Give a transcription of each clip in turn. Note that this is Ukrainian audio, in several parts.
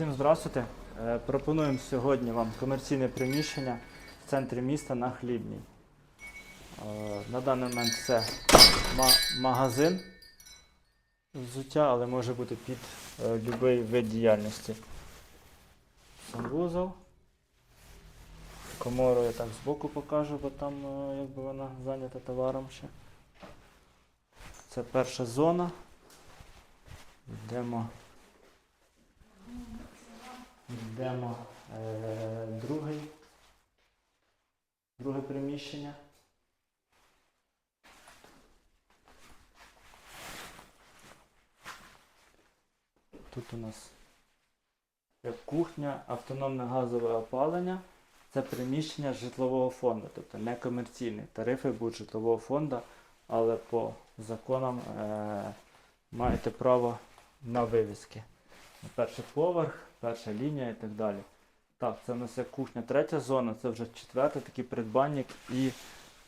Всім здравствуйте. Е, Пропонуємо сьогодні вам комерційне приміщення в центрі міста на Хлібній. Е, На даний момент це магазин взуття, але може бути під будь-який вид діяльності. Санвузол. Комору я так збоку покажу, бо там е, якби вона зайнята товаром ще. Це перша зона. Йдемо. Йдемо е. Друге приміщення. Тут у нас є кухня, автономне газове опалення. Це приміщення житлового фонду, тобто не комерційне. Тарифи будуть житлового фонду, але по законам е, маєте право на вивіски. Перший поверх, перша лінія і так далі. Так, це у нас є кухня. Третя зона, це вже четвертий такий придбанник і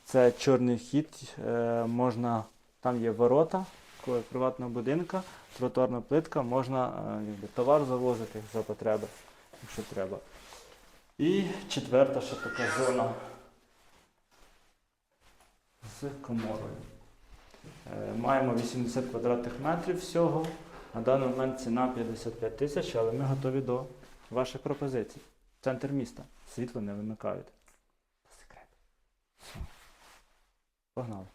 це чорний хід. Е, можна, там є ворота приватного будинка, тротуарна плитка, можна е, товар завозити за потреби, якщо треба. І четверта ще така зона з коморою. Е, Маємо 80 квадратних метрів всього. На даний момент ціна 55 тисяч, але ми готові до ваших пропозицій. Центр міста. Світло не вимикають. Секрет. Погнали.